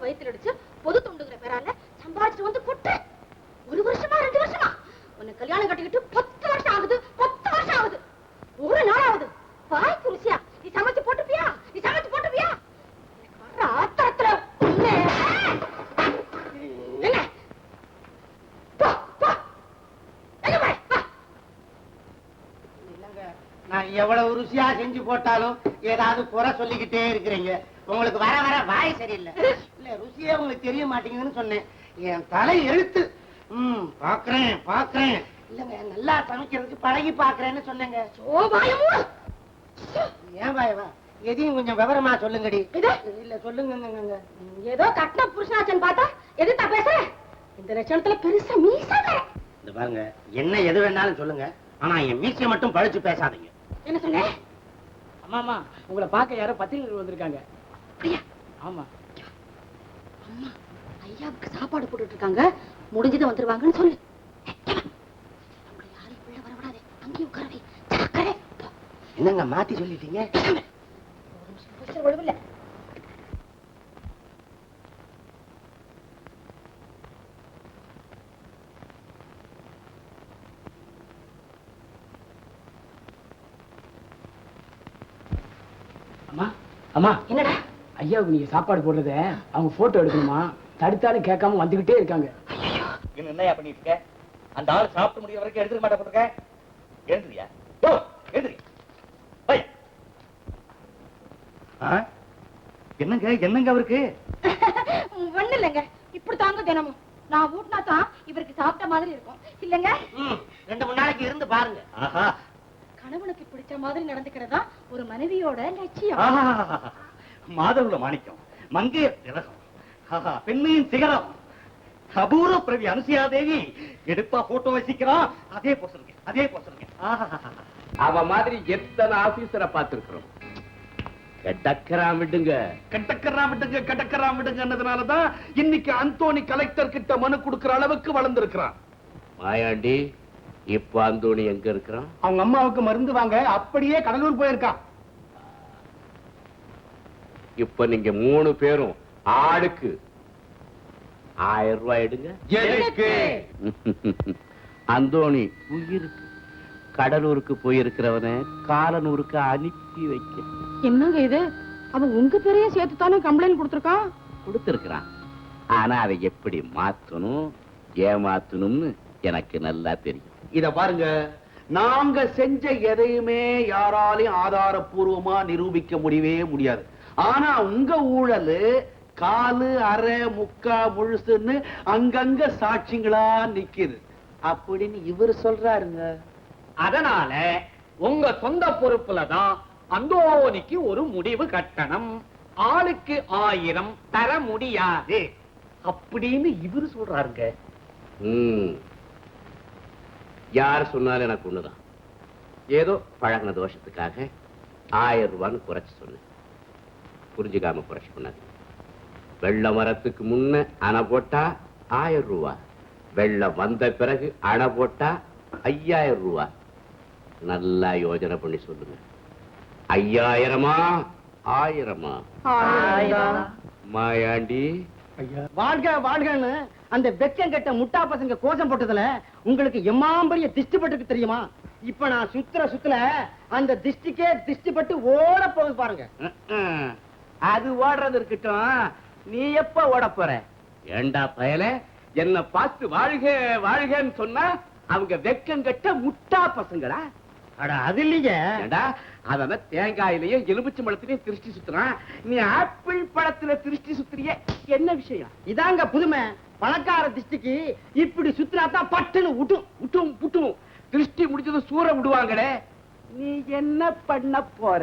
அடிச்சு வயிற்றுல அடிச்சு பொது தொண்டுங்கிற பேரால சம்பாதிச்சுட்டு வந்து கொட்டு. ஒரு வருஷமா ரெண்டு வருஷமா? உன்னை கல்யாணம் கட்டிக்கிட்டு பத்து வருஷம் ஆகுது பத்து வருஷம் ஆகுது. ஒரு நாள் ஆகுது. வாய்க்கு ருசியா நீ சமைச்சு போட்டுப்பியா? நீ சமைச்சு போட்டுப்பியா? வர்ற ஆத்திரத்துல நான் எவ்வளவு ருசியா செஞ்சு போட்டாலும் ஏதாவது குறை சொல்லிக்கிட்டே இருக்கிறீங்க. உங்களுக்கு வர வர வாய் சரியில்லை இல்ல ருசியே உங்களுக்கு தெரிய மாட்டேங்குதுன்னு சொன்னேன். என் தலை எழுத்து. ம் பாக்குறேன் பாக்குறேன். இல்லங்க நல்லா சமைக்கிறதுக்கு பழகி பாக்குறேன்னு சொன்னேங்க. ஏன் வாயவா எதையும் கொஞ்சம் விவரமா சொல்லுங்கடி? இல்ல சொல்லுங்க ஏதோ கட்டின புருஷனாச்சன்னு பார்த்தா எதுத்தா பேசுற? இந்த லட்சணத்துல பெருசா மீசா இந்த பாருங்க என்ன எது வேணாலும் சொல்லுங்க. ஆனா என் மீசையை மட்டும் பழிச்சு பேசாதீங்க. என்ன சொன்ன? அம்மாமா உங்களை பார்க்க யாரோ பத்திரிகை வந்திருக்காங்க. ஐயா. ஆமா. ஐயாவுக்கு சாப்பாடு போட்டுட்டு இருக்காங்க முடிஞ்சது வந்துருவாங்கன்னு சொல்லு. என்னங்க மாத்தி சொல்லிட்டீங்க. அம்மா அம்மா. என்னடா? ஐயாவுக்கு நீங்க சாப்பாடு போடுறத அவங்க போட்டோ எடுக்கணுமா? தடுத்தாலும் கேட்காம வந்துகிட்டே இருக்காங்க. என்னையா பண்ணிட்டு இருக்க? அந்த ஆள் சாப்பிட்டு முடிய வரைக்கும் எடுத்துக்க மாட்டேன் போட்டுருக்க எழுந்துறியா ஓ எழுந்துரி. போய். என்னங்க என்னங்க அவருக்கு? ஒண்ணு இல்லைங்க. இப்படி தாங்க தினமும். நான் ஊட்டினா தான் இவருக்கு சாப்பிட்ட மாதிரி இருக்கும். இல்லைங்க? ரெண்டு மூணு நாளைக்கு இருந்து பாருங்க. ஆஹா. கணவனுக்கு பிடிச்ச மாதிரி நடந்துக்கிறதா ஒரு மனைவியோட லட்சியம். ஆஹா. மாதவுல மாணிக்கம். மங்கையர் திலகம். பெண்மையின் சிகரம் அபூர்வ பிரவி அனுசியா தேவி எடுப்பா போட்டோ வசிக்கிறான் அதே போசிருங்க அதே போசிருங்க அவ மாதிரி எத்தனை ஆபீசரை பார்த்திருக்கிறோம்? கெட்டக்கராம் விடுங்க. கட்டக்கரா விடுங்க கட்டக்கரா விடுங்கன்னதுனாலதான் இன்னைக்கு அந்தோணி கலெக்டர் கிட்ட மனு கொடுக்கிற அளவுக்கு வளர்ந்திருக்கிறான். மாயாண்டி இப்ப அந்தோணி எங்க இருக்கிறான்? அவங்க அம்மாவுக்கு மருந்து வாங்க அப்படியே கடலூர் போயிருக்கான் இப்ப நீங்க மூணு பேரும் ஆளுக்கு ஆயிரம் ரூபாய் எடுங்க. எதுக்கு அந்தோணி உயிருக்கு. கடலூருக்கு போயிருக்கிறவனை காலனூருக்கு அனுப்பி வைக்க. என்னங்க இது? அவன் உங்க பேரையும் சேர்த்து தானே கம்ப்ளைண்ட் கொடுத்துருக்கான்? கொடுத்திருக்கிறான். ஆனா அதை எப்படி மாத்தணும் ஏமாத்தணும்னு எனக்கு நல்லா தெரியும். இத பாருங்க. நாங்க செஞ்ச எதையுமே யாராலையும் ஆதாரப்பூர்வமா நிரூபிக்க முடியவே முடியாது. ஆனா உங்க ஊழல் காலு அரை முக்கா முழுசுன்னு அங்கங்க சாட்சிங்களா நிக்குது. அப்படின்னு இவர் சொல்றாருங்க. அதனால உங்க சொந்த பொறுப்புல தான் அந்தோனிக்கு ஒரு முடிவு கட்டணம் ஆளுக்கு ஆயிரம் தர முடியாது. அப்படின்னு இவரு சொல்றாருங்க. ம். யார் சொன்னாலும் எனக்கு ஒண்ணுதான். ஏதோ பழகின தோஷத்துக்காக ஆயிரம் ரூபான்னு குறைச்சு சொன்னேன். புரிஞ்சுக்காம குறைச்சு பண்ணாது வெள்ள மரத்துக்கு முன்ன அணை போட்டா ஆயிரம் ரூபா. வெள்ளம் வந்த பிறகு அணை போட்டா ஐயாயிரம் ரூபா. நல்லா யோஜனை பண்ணி சொல்லுங்க. ஐயாயிரமா? ஆயிரமா? மாயாண்டி? வாழ்க வாழ்கன்னு அந்த வெக்கம் கெட்ட முட்டா பசங்க கோஷம் போட்டதுல உங்களுக்கு எம்மாம்பரிய திஷ்டி பட்டுக்கு தெரியுமா? இப்ப நான் சுத்துற சுத்துல அந்த திஷ்டிக்கே திஷ்டி பட்டு ஓட போகுது பாருங்க. அது ஓடுறது இருக்கட்டும். நீ எப்ப ஓட போற? ஏண்டா பயல? என்ன பார்த்து வாழ்க வாழ்கன்னு சொன்னா அவங்க வெக்கம் கட்ட முட்டா பசங்களா? அட அது இல்லைங்க. ஏண்டா அவன் தேங்காயிலையும் எலுமிச்சை பழத்திலையும் திருஷ்டி சுத்துறான். நீ ஆப்பிள் பழத்துல திருஷ்டி சுத்துறிய என்ன விஷயம்? இதாங்க புதுமை. பணக்கார திஷ்டிக்கு இப்படி சுத்தினா தான் பட்டுன்னு விட்டும் விட்டும் விட்டும் திருஷ்டி முடிஞ்சது சூற விடுவாங்களே. நீ என்ன பண்ண போற?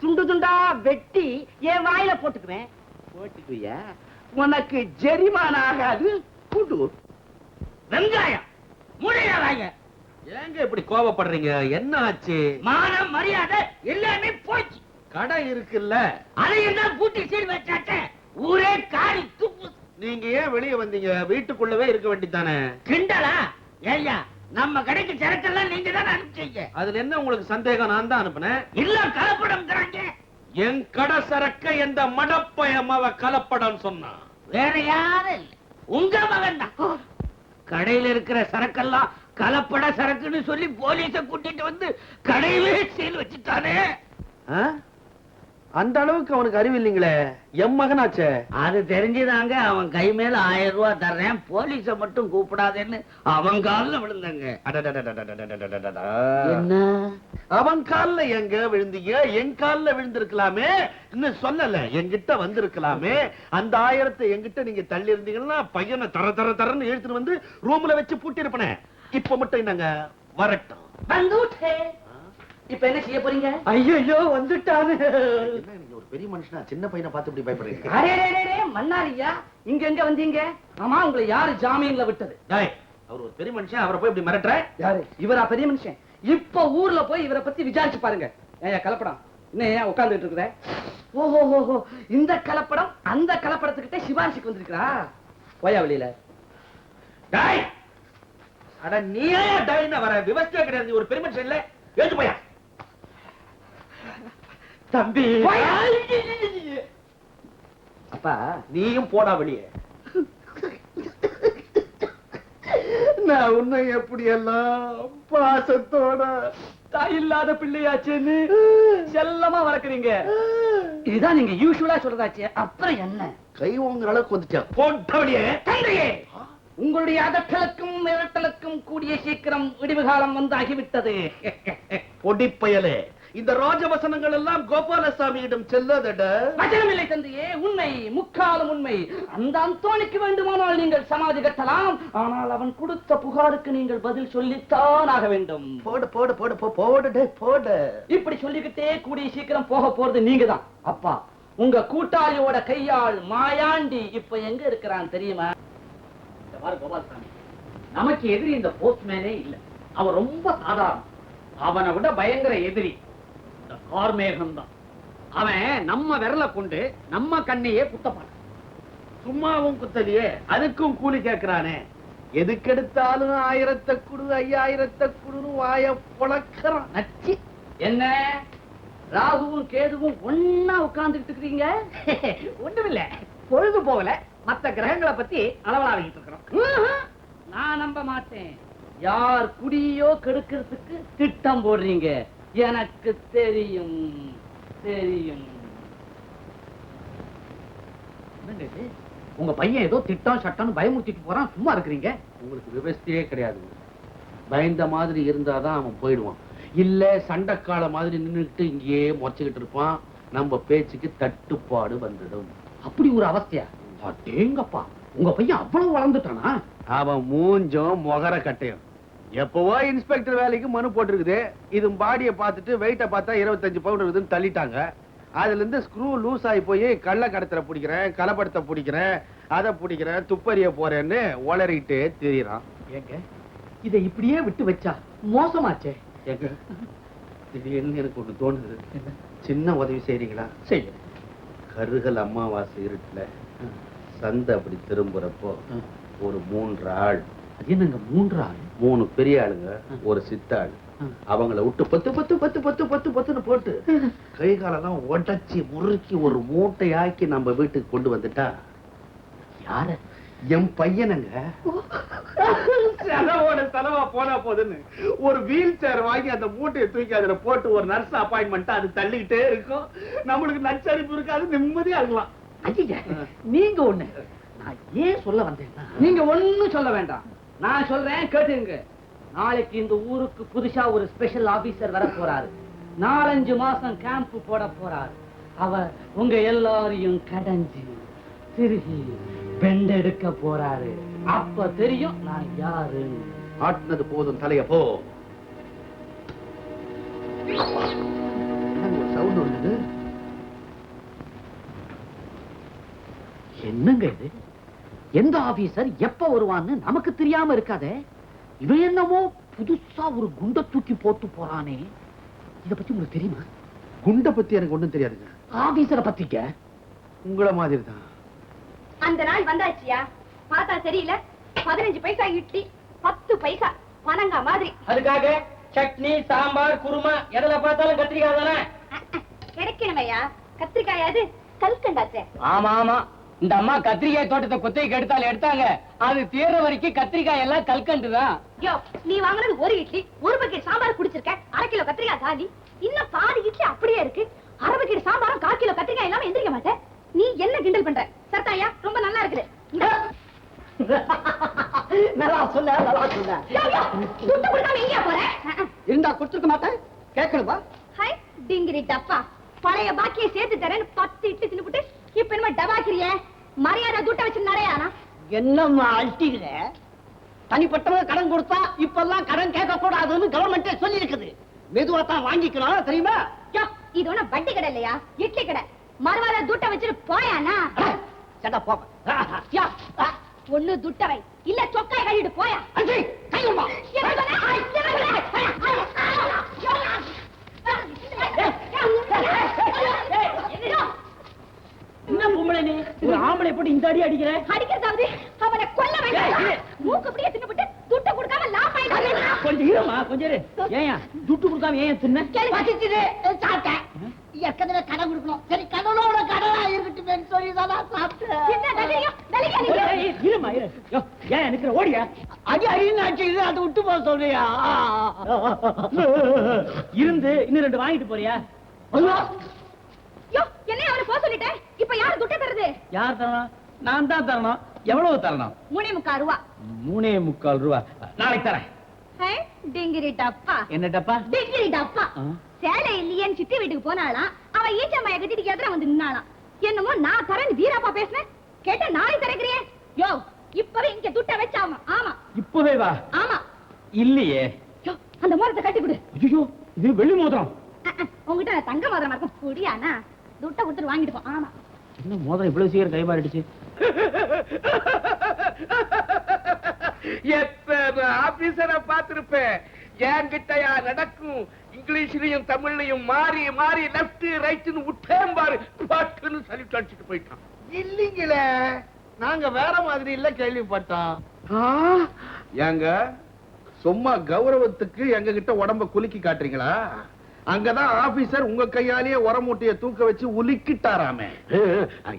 துண்டு துண்டா வெட்டி என் வாயில போட்டுக்குவேன். போட்டுக்குவியா உனக்கு ஜெரிமானம் ஆகாது குடு. வெங்காயம் முடியாதாங்க ஏங்க இப்படி கோபப்படுறீங்க என்ன ஆச்சு? மானம் மரியாதை எல்லாமே போச்சு. கடை இருக்குல்ல. அதையும் தான் பூட்டி சீர் வச்சாச்சே. ஊரே காரி துப்பு. நீங்க ஏன் வெளியே வந்தீங்க? வீட்டுக்குள்ளவே இருக்க வேண்டியதானே கிண்டலா? ஏய்யா நம்ம கடைக்கு சரக்கெல்லாம் நீங்க தானே அனுப்பிச்சீங்க. அதுல என்ன உங்களுக்கு சந்தேகம்? நான் தான் அனுப்புனேன். இல்ல கலப்படம்ங்கிறாங்க. என் கடை சரக்க எந்த மடப்பயமாவ கலப்படம் சொன்னான் வேற யாரும் இல்ல. உங்க மகன் தான் கடையில இருக்கிற சரக்கெல்லாம் கலப்பட சரக்குன்னு சொல்லி போலீஸ கூட்டிட்டு வந்து கடையிலே சீல் வச்சுட்டானே? அந்த அளவுக்கு அவனுக்கு அறிவு இல்லைங்களே? எம் மகனாச்சே. அது தெரிஞ்சுதாங்க அவன் கை மேல ஆயிரம் ரூபாய் தர்றேன் போலீஸ மட்டும் கூப்பிடாதேன்னு அவன் காலில் விழுந்தாங்க. அவன் காலில் எங்க விழுந்தீங்க என் காலில் விழுந்திருக்கலாமே இன்னும் சொல்லல என்கிட்ட வந்திருக்கலாமே அந்த ஆயிரத்தை என்கிட்ட நீங்க தள்ளி இருந்தீங்கன்னா பையனை தர தர தரன்னு எழுத்துட்டு வந்து ரூம்ல வச்சு பூட்டி இருப்பனே இப்ப மட்டும் என்னங்க வரட்டும் இப்ப என்ன செய்ய போறீங்க? ஐயோ வந்துட்டாரு என்ன நீங்க ஒரு பெரிய மனுஷனா? சின்ன பையனை பார்த்து இப்படி பயப்படுறீங்க? அரே, மன்னாரியா? இங்க எங்க வந்தீங்க? ஆமா உங்களை யாரு ஜாமீன்ல விட்டது? டேய், அவர் ஒரு பெரிய மனுஷன் அவரை போய் இப்படி மிரட்டுற? யாரு? இவரா பெரிய மனுஷன்? இப்ப ஊர்ல போய் இவரை பத்தி விசாரிச்சு பாருங்க. ஏன் கலப்படம்? இன்னும் ஏன் உட்கார்ந்துட்டு இருக்கிற? ஓஹோ ஓஹோ இந்த கலப்படம் அந்த கலப்படத்துக்கிட்ட சிபாரிசுக்கு வந்திருக்கா போயா வெளியில. டாய் அட நீ ஏன் டாய்னா வர விவசாய கிடையாது ஒரு பெரிய மனுஷன் இல்ல. எழுந்து போயா. தம்பி. அப்பா நீயும் போடா வெளியே. நான் உன்னை எப்படி எல்லாம் பாசத்தோட தாய் இல்லாத பிள்ளையாச்சேன்னு செல்லமா வளர்க்குறீங்க இதுதான் நீங்க யூசுவலா சொல்றதாச்சே. அப்புறம் என்ன? கை உங்க அளவுக்கு வந்துட்டா. போட்ட வெளியே தந்தையே உங்களுடைய அதட்டலுக்கும் மிரட்டலுக்கும் கூடிய சீக்கிரம் விடிவு காலம் வந்தாகிவிட்டது பொடிப்பயலே இந்த ராஜவசனங்கள் எல்லாம் கோபாலசாமியிடம் செல்லாதட. வச்சனமில்லை தந்தையே உண்மை முக்காலும் உண்மை. அந்த அந்தோணிக்கு வேண்டுமானால் நீங்கள் சமாதி கட்டலாம். ஆனால் அவன் கொடுத்த புகாருக்கு நீங்கள் பதில் சொல்லித்தான் ஆக வேண்டும். போடு போடு போடு போடு போடு. இப்படி சொல்லிக்கிட்டே கூடிய சீக்கிரம் போக போறது நீங்க தான் அப்பா உங்க கூட்டாளியோட கையாள் மாயாண்டி இப்ப எங்க இருக்கிறான் தெரியுமா? கோபால்சாமி நமக்கு எதிரி இந்த போஸ்ட்மேனே இல்ல. அவன் ரொம்ப சாதாரணம். அவனை விட பயங்கர எதிரி. இந்த கார்மேகம் தான் அவன் நம்ம விரல கொண்டு நம்ம கண்ணையே குத்தப்பான். சும்மாவும் குத்தலையே அதுக்கும் கூலி கேக்குறானே எதுக்கெடுத்தாலும் ஆயிரத்தை குடு ஐயாயிரத்தை குடுன்னு வாய பொளக்கறான். நச்சு என்ன? ராகுவும் கேதுவும் ஒன்னா உட்கார்ந்துட்டு இருக்கீங்க ஒண்ணுமில்ல. பொழுது போகல. மத்த கிரகங்களை பத்தி அளவலாவிட்டு இருக்கிறோம். நான் நம்ப மாட்டேன். யார் குடியோ கெடுக்கிறதுக்கு திட்டம் போடுறீங்க. எனக்கு தெரியும் தெரியும்? உங்க பையன் ஏதோ திட்டம் சட்டம்னு பயமுறுத்திட்டு போறான் சும்மா இருக்கிறீங்க? உங்களுக்கு விவஸ்தையே கிடையாது. பயந்த மாதிரி இருந்தாதான் அவன் போயிடுவான். இல்ல சண்டைக்கால மாதிரி நின்னுக்கிட்டு இங்கேயே முறைச்சுக்கிட்டு இருப்பான். நம்ம பேச்சுக்கு தட்டுப்பாடு வந்துடும். அப்படி ஒரு அவஸ்தையா? அடேங்கப்பா உங்க பையன் அவ்வளவு வளர்ந்துட்டானா? அவன் மூஞ்சும் முகர கட்டையும். எப்பவோ இன்ஸ்பெக்டர் வேலைக்கு மனு போட்டிருக்குது. இது பாடியை பார்த்துட்டு வெயிட்ட பார்த்தா இருபத்தஞ்சு பவுண்ட் இருக்குதுன்னு தள்ளிட்டாங்க. அதுல இருந்து ஸ்க்ரூ லூஸ் ஆகி போய் கள்ள கடத்தல பிடிக்கிறேன் கலப்படத்தை பிடிக்கிறேன் அதை பிடிக்கிறேன் துப்பறிய போறேன்னு உளறிட்டே திரியறான். ஏங்க இதை இப்படியே விட்டு வச்சா மோசமாச்சே. ஏங்க திடீர்னு எனக்கு ஒண்ணு தோணுது. சின்ன உதவி செய்றீங்களா? செய்ய. கருகல் அமாவாசை இருட்டுல சந்தை அப்படி திரும்புறப்போ ஒரு மூன்று ஆள் அது என்னங்க மூன்று ஆள்? மூணு பெரிய ஆளுங்க ஒரு சித்தாள். அவங்கள விட்டு பத்து பத்து பத்து பத்து பத்து பத்துன்னு போட்டு கை காலெல்லாம் உடைச்சி முறுக்கி ஒரு மூட்டையாக்கி நம்ம வீட்டுக்கு கொண்டு வந்துட்டா? யார? என் பையனுங்க. செலவோட செலவா போனா போதுன்னு ஒரு வீல் சேர் வாங்கி அந்த மூட்டையை தூக்கி அதுல போட்டு ஒரு நர்ஸ் அப்பாயின்மெண்ட் அது தள்ளிக்கிட்டே இருக்கும். நம்மளுக்கு நச்சரிப்பு இருக்காது நிம்மதியா இருக்கலாம். நீங்க ஒண்ணு. நான் ஏன் சொல்ல வந்தேன்னா நீங்க ஒண்ணும் சொல்ல வேண்டாம். நான் சொல்றேன் கேட்டுங்க. நாளைக்கு இந்த ஊருக்கு புதுசா ஒரு ஸ்பெஷல் ஆபீசர் வர போறாரு. நாலஞ்சு மாசம் கேம்ப் போட போறாரு. அவர் உங்க எல்லாரையும் கடைஞ்சு திருகி பெண்டெடுக்க போறாரு. அப்ப தெரியும் நான் யாரு ஆட்டினது போதும் தலைய போ. என்னங்க சவுண்ட் வந்தது என்னங்க இது? எந்த ஆபீசர் எப்ப வருவான்னு நமக்கு தெரியாம இருக்காதே? இவன் என்னமோ புதுசா ஒரு குண்ட தூக்கி போட்டு போறானே. இத பத்தி உங்களுக்கு தெரியுமா? குண்டை பத்தி எனக்கு ஒண்ணும் தெரியாதுங்க. ஆபீசரை பத்திக்க? உங்களை மாதிரி தான் அந்த நாள் வந்தாச்சியா? பார்த்தா சரியில்லை பதினஞ்சு பைசா இட்லி பத்து பைசா பனங்கா மாதிரி. அதுக்காக சட்னி சாம்பார் குருமா எதுல பார்த்தாலும் கத்திரிக்காய் தானே? கிடைக்கணுமையா? கத்திரிக்காயாது கல்கண்டாச்சே. ஆமா ஆமா இந்த அம்மா கத்திரிக்காய் தோட்டத்தை குத்தகைக்கு எடுத்தாலும் எடுத்தாங்க. அது தீர வரைக்கும் கத்திரிக்காய் எல்லாம் கல்கண்டு தான். நீ வாங்குனது ஒரு இட்லி ஒரு பக்கெட் சாம்பார் குடிச்சிருக்க அரை கிலோ கத்திரிக்காய் காலி இன்னும் பாதி இட்லி அப்படியே இருக்கு. அரை பக்கெட் சாம்பாரும் கால் கிலோ கத்திரிக்காய் இல்லாம எந்திரிக்க மாட்டேன். நீ என்ன கிண்டல் பண்ற? சர்தாயா ரொம்ப நல்லா இருக்குது. நல்லா சொல்ல நல்லா யோ, துட்டு கொடுக்காம எங்கேயா போற. இருந்தா கொடுத்துருக்க மாட்டேன். கேட்கணுமா? ஹாய் டிங்கிரி டப்பா. பழைய பாக்கிய சேர்த்து தரேன்னு பத்து இட்லி தின்னுபிட்டு இப்ப என்ன டபாக்கிறிய மரியாதை துட்ட வச்சு நடையானா என்னம்மா அழ்த்திக்கிற தனிப்பட்டவங்க கடன் கொடுத்தா இப்பெல்லாம் கடன் கேட்க கூடாதுன்னு கவர்மெண்டே சொல்லி இருக்குது மெதுவா தான் வாங்கிக்கணும் தெரியுமா இது ஒண்ணும் வட்டி கடை இல்லையா இட்லி கடை மறுவாத துட்ட வச்சுட்டு போயானா சட்டா யோ ஒண்ணு துட்டவை இல்ல சொக்காய் கழிட்டு போயா அஞ்சு கையுமா என்ன சொன்ன? ஐ, என்ன சொன்ன? ஐ, ஐ, ஐ, யோ. யோ. என்ன பொம்பளை நீ? ஒரு ஆம்பளை போட்டு இந்த அடி அடிக்கிற? அடிக்கிறதாவது? அவனை கொல்ல வேண்டாம். மூக்கு அப்படியே தின்னுபிட்டு துட்ட கொடுக்காம லாப் ஆயிட்டு கொஞ்சம் இருமா கொஞ்சம் இரு. ஏயா துட்டு கொடுக்காம ஏன் தின்ன? பசிச்சுது சாப்பிட்டேன். ஏற்கனவே கடன் கொடுக்கணும். சரி கடனோட கடனா இருக்கட்டும் சொல்லி தான் சாப்பிட்டேன். என்ன தலியா தலியா நீங்க ஏய், ஏய், இருமா இரு. யோ, ஏன் நிக்கிற ஓடியா? அடி அடின்னு அடிச்சுது அதை விட்டு போக சொல்றியா? இருந்து இன்னும் ரெண்டு வாங்கிட்டு போறியா? என்ன அவனை போக சொல்லிட்டேன் இப்ப யாரு துட்ட தருது யார் தரணும்? நான் தான் தரணும். எவ்வளவு தரணும்? மூணே முக்கா ரூபா. மூணே முக்கால் ரூபா. நாளைக்கு தரேன். டிங்கிரி டப்பா. என்ன டப்பா? டிங்கிரி டப்பா. ஆ. சேலை இல்லையேன்னு சித்தி வீட்டுக்கு போனாலாம் அவ ஈச்சம்மாய கட்டிட்டு எதிர வந்து நின்னாலாம் என்னமோ நான் தரேன் வீராப்பா பேசுனேன். கேட்டா நாளைக்கு தரக்குறியே யோ இப்பவே இங்க துட்ட வச்சாமா? ஆமா. இப்பவே வா. ஆமா. இல்லையே. அந்த மோரத்தை கட்டி கொடு. ஐயோ இது வெள்ளி மோதிரம். நான் தங்க மோதிரம் இருக்கும்? குடியானா? துட்ட கொடுத்துட்டு வாங்கிட்டு போ. ஆமா. என்ன மோதிரம் இவ்வளவு சீக்கிரம் கை மாறிடுச்சு எத்தனை ஆபீசரை பார்த்திருப்பேன். என்கிட்டயா நடக்கும் இங்கிலீஷ்லயும் தமிழ்லயும் மாறி மாறி லெப்ட் ரைட்னு விட்டேன் பாரு பட்டுன்னு சலிட்டு அடிச்சுட்டு போயிட்டான். இல்லீங்களே நாங்க வேற மாதிரி இல்ல கேள்விப்பட்டோம். ஏங்க சும்மா கௌரவத்துக்கு எங்க கிட்ட உடம்ப குலுக்கி காட்டுறீங்களா? அங்கதான் ஆபீசர் உங்க கையாலேயே உரமூட்டைய தூக்க வச்சு உலுக்கிட்டாராமே.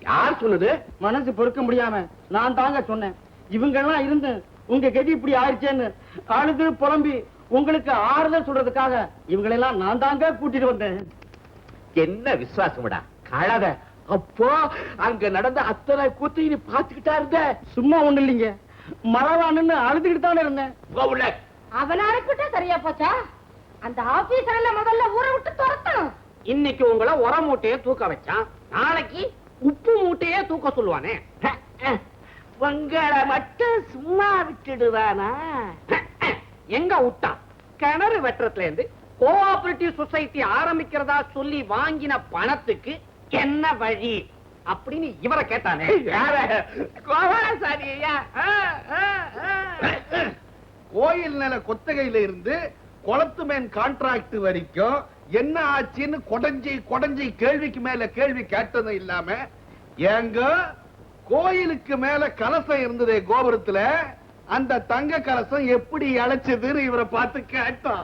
யார் சொன்னது? மனசு பொறுக்க முடியாம நான் தாங்க சொன்னேன். இவங்க எல்லாம் இருந்து உங்க கதி இப்படி ஆயிடுச்சேன்னு அழுது புலம்பி உங்களுக்கு ஆறுதல் சொல்றதுக்காக இவங்களெல்லாம் நான் தாங்க கூட்டிட்டு வந்தேன். என்ன விசுவாசம்டா? கழத. அப்போ அங்க நடந்த அத்தனை கூத்தையும் நீ பாத்துக்கிட்டா இருந்த? சும்மா ஒண்ணு இல்லைங்க. மறவானுன்னு அழுதுகிட்டு தானே இருந்தேன். அவனா இருக்கட்டும் சரியா போச்சா? அந்த ஆபீசர்ல முதல்ல ஊரை விட்டு துரத்தணும். இன்னைக்கு உங்களை உர மூட்டையை தூக்க வச்சான். நாளைக்கு உப்பு மூட்டையே தூக்க சொல்லுவானே. உங்களை மட்டும் சும்மா விட்டுடுவானா? எங்க விட்டான் கிணறு வெட்டுறதுல இருந்து கோஆபரேட்டிவ் சொசைட்டி ஆரம்பிக்கிறதா சொல்லி வாங்கின பணத்துக்கு என்ன வழி? அப்படின்னு இவரை கேட்டானே. யார? கோபாலசாமி. கோயில் நில கொத்தகையில இருந்து குளத்து மேன் கான்ட்ராக்ட் வரைக்கும் என்ன ஆச்சுன்னு கொடஞ்சி கொடஞ்சி கேள்விக்கு மேல கேள்வி கேட்டதும் இல்லாம ஏங்க கோயிலுக்கு மேல கலசம் இருந்ததே கோபுரத்துல அந்த தங்க கலசம் எப்படி இழைச்சதுன்னு இவரை பார்த்து கேட்டான்.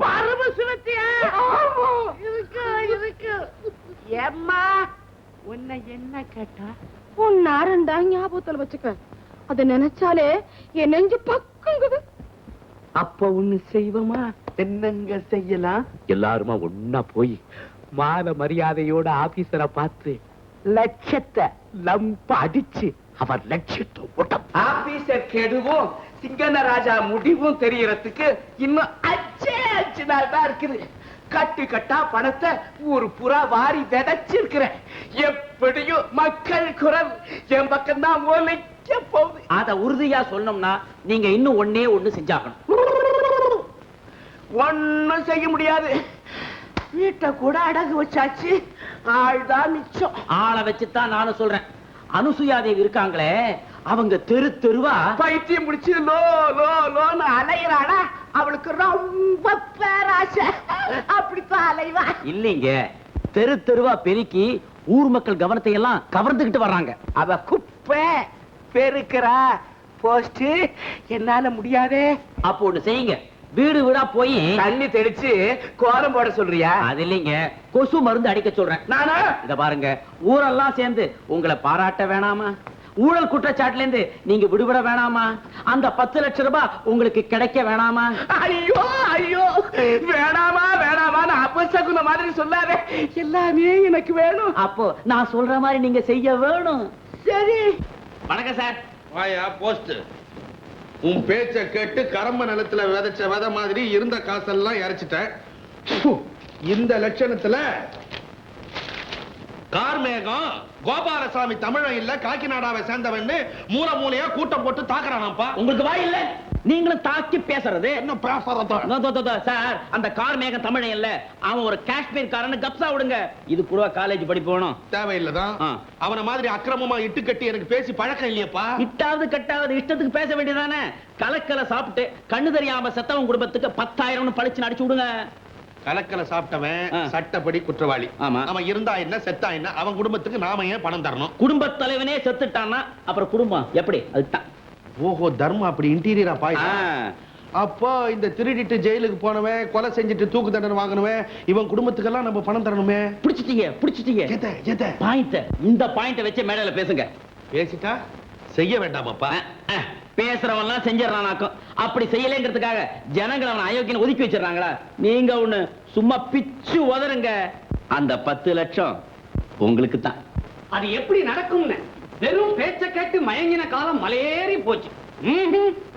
பரமசிவத்தியா? இருக்கு இருக்கு. ஏம்மா உன்னை என்ன கேட்டா? உன் நாரண்டா ஞாபகத்துல வச்சுக்க அத நினைச்சாலே என் நெஞ்சு பக்குங்குது. அப்ப ஒண்ணு செய்வோமா? என்னங்க செய்யலாம். எல்லாருமா ஒன்னா போய் மான மரியாதையோட ஆபீசரை பார்த்து லட்சத்தை லம்ப அடிச்சு அவர் லட்சத்தை ஓட்டம் ஆபீசர் கெடுவும் சிங்கன ராஜா முடிவும் தெரியறதுக்கு இன்னும் அச்சே அச்சு நாள் தான் இருக்குது. கட்டு கட்டா பணத்தை ஒரு புறா வாரி விதைச்சிருக்கிறேன். எப்படியும் மக்கள் குரல் என் பக்கம் தான் ஒலைக்க போகுது. அத உறுதியா சொன்னோம்னா நீங்க இன்னும் ஒன்னே ஒண்ணு செஞ்சாகணும். ஒண்ணும் செய்ய முடியாது. வீட்டை கூட அடகு வச்சாச்சு. ஆள்தான் மிச்சம். ஆளை வச்சுதான் நானும் சொல்றேன். அனுசுயாதேவி இருக்காங்களே அவங்க தெரு தெருவா? பைத்தியம் முடிச்சு லோ லோ லோன்னு அலையிறானா அவளுக்கு ரொம்ப பேராசை. அப்படித்தான் அலைவா. இல்லைங்க. தெரு தெருவா பெருக்கி ஊர் மக்கள் கவனத்தை எல்லாம் கவர்ந்துகிட்டு வர்றாங்க. அவ குப்பை பெருக்கிறா. போஸ்ட் என்னால முடியாதே. அப்போ ஒண்ணு செய்யுங்க. வீடு வீடா போய் தண்ணி தெளிச்சு கோலம் போட சொல்றியா? அது இல்லைங்க. கொசு மருந்து அடிக்க சொல்றேன். நானா? இத பாருங்க. ஊரெல்லாம் சேர்ந்து உங்களை பாராட்ட வேணாமா? ஊழல் குற்றச்சாட்டுல இருந்து நீங்க விடுபட வேணாமா? அந்த பத்து லட்சம் ரூபாய் உங்களுக்கு கிடைக்க வேணாமா? ஐயோ ஐயோ. வேணாமா வேணாமான்னு அபசகுன மாதிரி சொல்லாதே. எல்லாமே எனக்கு வேணும். அப்போ நான் சொல்ற மாதிரி நீங்க செய்ய வேணும். சரி. வணக்கம் சார். வாயா போஸ்ட் உன் பேச்ச கேட்டு கரம்ப நிலத்துல விதைச்ச விதை மாதிரி இருந்த காசெல்லாம் இறைச்சிட்டேன். இந்த லட்சணத்துல கார்மேகம் கோபாலசாமி தமிழன் இல்ல காக்கிநாடாவை சேர்ந்தவன்னு மூல மூலையா கூட்டம் போட்டு தாக்குறானாப்பா உங்களுக்கு வாய் இல்ல? நீங்களும் தாக்கி பேசுறது. என்ன பேசுறதா? சார் அந்த கார் மேகம் தமிழன் இல்ல அவன் ஒரு காஷ்மீர் காரன்னு கப்சா விடுங்க. இது கூட காலேஜ் படிப்பு வேணும். தேவையில்லதான். அவன மாதிரி அக்கிரமமா இட்டு கட்டி எனக்கு பேசி பழக்கம் இல்லையப்பா. இட்டாவது கட்டாவது இஷ்டத்துக்கு பேச வேண்டியதானே கலக்கல சாப்பிட்டு கண்ணு தெரியாம செத்தவன் குடும்பத்துக்கு பத்தாயிரம்னு பழிச்சு அடிச்சு விடுங்க. கலக்கல சாப்பிட்டவன். சட்டப்படி குற்றவாளி. ஆமா. அவன் இருந்தா என்ன செத்தா என்ன அவன் குடும்பத்துக்கு நாம ஏன் பணம் தரணும்? குடும்ப தலைவனே செத்துட்டான்னா அப்புறம் குடும்பம் எப்படி? அதுதான். ஓஹோ தர்மம் அப்படி இன்டீரியரா பாய். அப்போ இந்த திருடிட்டு ஜெயிலுக்கு போனவன் கொலை செஞ்சுட்டு தூக்கு தண்டனை வாங்கினவன் இவன் குடும்பத்துக்கெல்லாம் நம்ம பணம் தரணுமே. பிடிச்சிட்டீங்க பிடிச்சிட்டீங்க. பாயிண்ட் இந்த பாயிண்ட வச்சு மேடையில பேசுங்க. பேசிட்டா? செய்ய வேண்டாமாப்பா. அஹ், பேசுறவன்லாம் செஞ்சிடறானாக்கும். அப்படி செய்யலைங்கிறதுக்காக ஜனங்களை அவன் அயோக்கியன்னு ஒதுக்கி வச்சிடறாங்களா? நீங்க ஒண்ணு சும்மா பிச்சு உதறுங்க அந்த பத்து லட்சம் உங்களுக்கு தான். அது எப்படி நடக்கும்னு வெறும் பேச்ச கேட்டு மயங்கின காலம் மலையேறி போச்சு.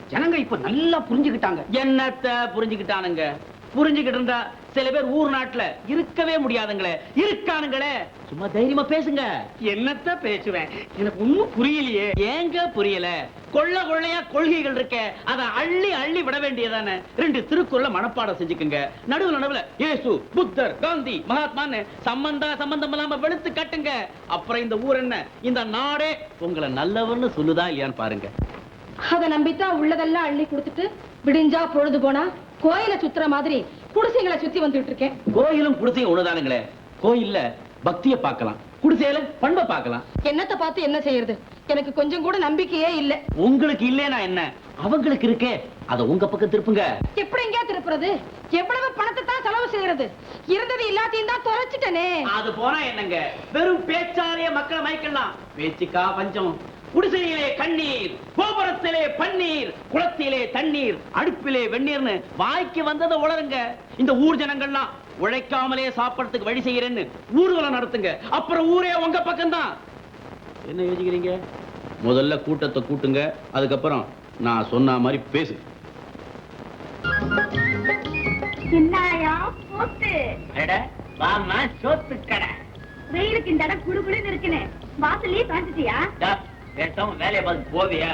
ஜனங்க இப்ப நல்லா புரிஞ்சுக்கிட்டாங்க. என்னத்த புரிஞ்சுக்கிட்டானுங்க? புரிஞ்சுக்கிட்டு இருந்தா சில பேர் ஊர் நாட்டுல இருக்கவே முடியாதுங்களே. இருக்கானுங்களே. சும்மா தைரியமா பேசுங்க. என்னத்த பேசுவேன்? எனக்கு ஒண்ணும் புரியலையே. ஏங்க புரியல? கொள்ள கொள்ளையா கொள்கைகள் இருக்க. அத அள்ளி அள்ளி விட வேண்டியதானே? ரெண்டு திருக்குறள மனப்பாடம் செஞ்சுக்குங்க. நடுவுல நடுவுல இயேசு புத்தர் காந்தி மகாத்மான்னு சம்பந்தா சம்பந்தம் இல்லாம வெளுத்து கட்டுங்க. அப்புறம் இந்த ஊர் என்ன? இந்த நாடே உங்களை நல்லவன்னு சொல்லுதா இல்லையான்னு பாருங்க. அத நம்பித்தான் உள்ளதெல்லாம் அள்ளி கொடுத்துட்டு விடிஞ்சா பொழுது போனா கோயில சுத்துற மாதிரி குடிசைகளை சுத்தி வந்துட்டு இருக்கேன் கோயிலும் குடிசையும் ஒண்ணுதானுங்களே? கோயில்ல பக்திய பார்க்கலாம். குடிசையில பண்பை பார்க்கலாம். என்னத்தை பார்த்து என்ன செய்யறது? எனக்கு கொஞ்சம் கூட நம்பிக்கையே இல்ல. உங்களுக்கு இல்லைனா என்ன? அவங்களுக்கு இருக்கே. அத உங்க பக்கம் திருப்புங்க. எப்படி எங்கேயா திருப்புறது? எவ்வளவு பணத்தை தான் செலவு செய்யறது? இருந்தது எல்லாத்தையும் தான் தொலைச்சிட்டனே. அது போனா என்னங்க? வெறும் பேச்சாலேயே மக்களை மயக்கலாம். பேச்சுக்கா பஞ்சம். குடிசையிலே கண்ணீர் கோபுரத்திலே பன்னீர் குளத்திலே தண்ணீர் அடுப்பிலே வெந்நீர்னு வாய்க்கு வந்ததை உளருங்க. இந்த ஊர் ஜனங்கள்லாம் உழைக்காமலே சாப்பிடறதுக்கு வழி செய்யறேன்னு ஊர்வலம் நடத்துங்க. அப்புறம் ஊரே உங்க பக்கம்தான். என்ன யோசிக்கிறீங்க? முதல்ல கூட்டத்தை கூட்டுங்க அதுக்கப்புறம் நான் சொன்ன மாதிரி போட்டு? வாமா சோத்து கடை வெயிலுக்கு இந்த இடம் குடு குடுன்னு இருக்குன்னு. வாசல்லயே காஞ்சிட்டியா கேட்டோம் வேலையை பார்த்து போவியா?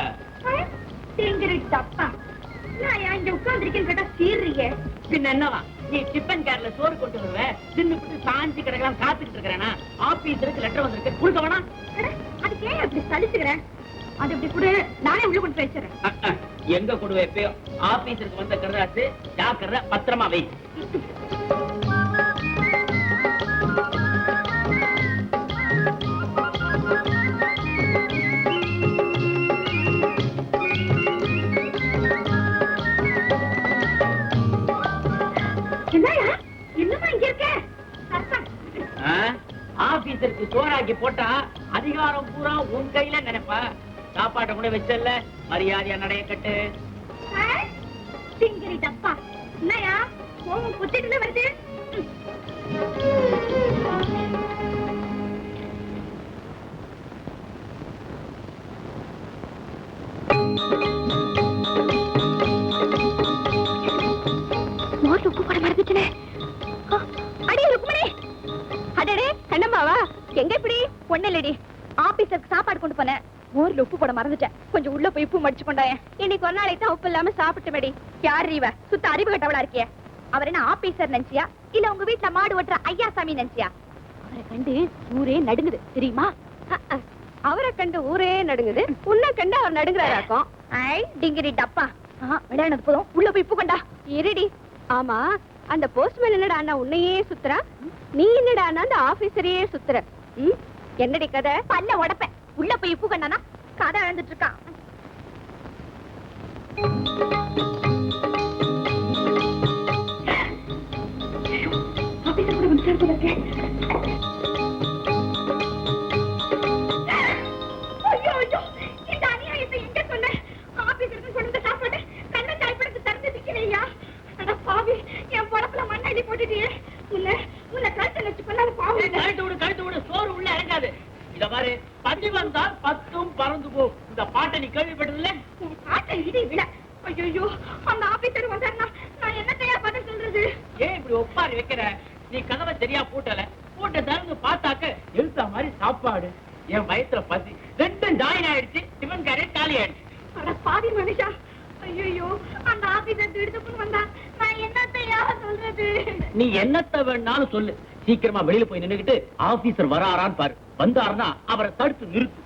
தப்பா. நான் இங்க உட்கார்ந்துருக்கேன்னு கேட்டா சீர்றீங்க. பின்ன என்னவா? நீ டிஃபன் கேர்ல சோறு கொண்டு வருவ. தின்னுபிட்டு சாஞ்சி கிடக்கலாம் காத்துக்கிட்டு இருக்கிறேனா? ஆபீஸ் இருக்கு லெட்டர் வந்திருக்கு. கொடுக்க அட, அதுக்கு ஏன் அப்படி சலிச்சுக்கிறேன் அது இப்படி குடு. நானே உள்ள கொண்டு வச்சிடறேன். எங்க கொடு வைப்பியோ ஆபீஸருக்கு வந்த கருதாசு ஜாக்கிரதை பத்திரமா வை. ஆபீஸருக்கு சோறாக்கி போட்டா அதிகாரம் பூரா உன் கையில நினைப்பா. சாப்பாட்டை கூட வச்சல மரியாதையா நடைய கட்டு ஆ, திங்கிரி டப்பா. என்னையா? கோவம் குத்திட்டு வருது? எங்க இப்படி? ஒண்ணு இல்லடி. ஆபீஸருக்கு சாப்பாடு கொண்டு போனேன். மோர்ல உப்பு போட மறந்துட்டேன். கொஞ்சம் உள்ள போய் உப்பு மடிச்சு கொண்டாயேன் இன்னைக்கு ஒரு நாளைக்கு தான் உப்பு இல்லாம சாப்பிட்டு மேடி யார் இவ? சுத்த அறிவு கட்டவளா இருக்கிய. அவர் என்ன ஆபீசர் நினைச்சியா? இல்ல உங்க வீட்ல மாடு ஓட்டுற ஐயாசாமி நினைச்சியா? அவரை கண்டு ஊரே நடுங்குது. தெரியுமா. அவரை கண்டு ஊரே நடுங்குது. உன்னை கண்டு அவர் நடுங்குறாராக்கும். ஐ டிங்கிரி டப்பா. ஆ, விளையாடுனது போதும். உள்ள போய் உப்பு கொண்டா. இருடி. ஆமா அந்த போஸ்ட்மேன் என்னடா அண்ணா உன்னையே சுத்துறா நீ என்னடா அண்ணா அந்த ஆபீசரையே சுத்துற? என்னடி கதை? பல்ல உடப்ப. உள்ள போய் உப்பு கண்ணனா? கதை அழந்துட்டு இருக்கான். ஆபீஸ் கூட சீக்கிரமா வெளியில போய் நின்னுகிட்டு ஆபீசர் வராரான்னு பாரு. வந்தாருன்னா அவரை தடுத்து நிறுத்து.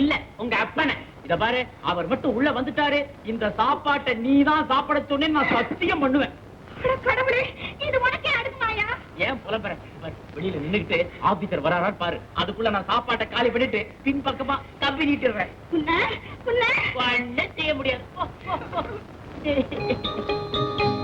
இல்ல உங்க அப்பன. இத பாரு அவர் மட்டும் உள்ள வந்துட்டாரு. இந்த சாப்பாட்டை நீ தான் சாப்பிட சொன்னேன்னு நான் சத்தியம் பண்ணுவேன். இது உனக்கே அடுக்குமாயா ஏன் வெளியில நின்னுக்கிட்டு ஆபீசர் வராரான்னு பாரு. அதுக்குள்ள நான் சாப்பாட்டை காலி பண்ணிட்டு பின்பக்கமா தப்பி நீட்டுறேன் முடியாது.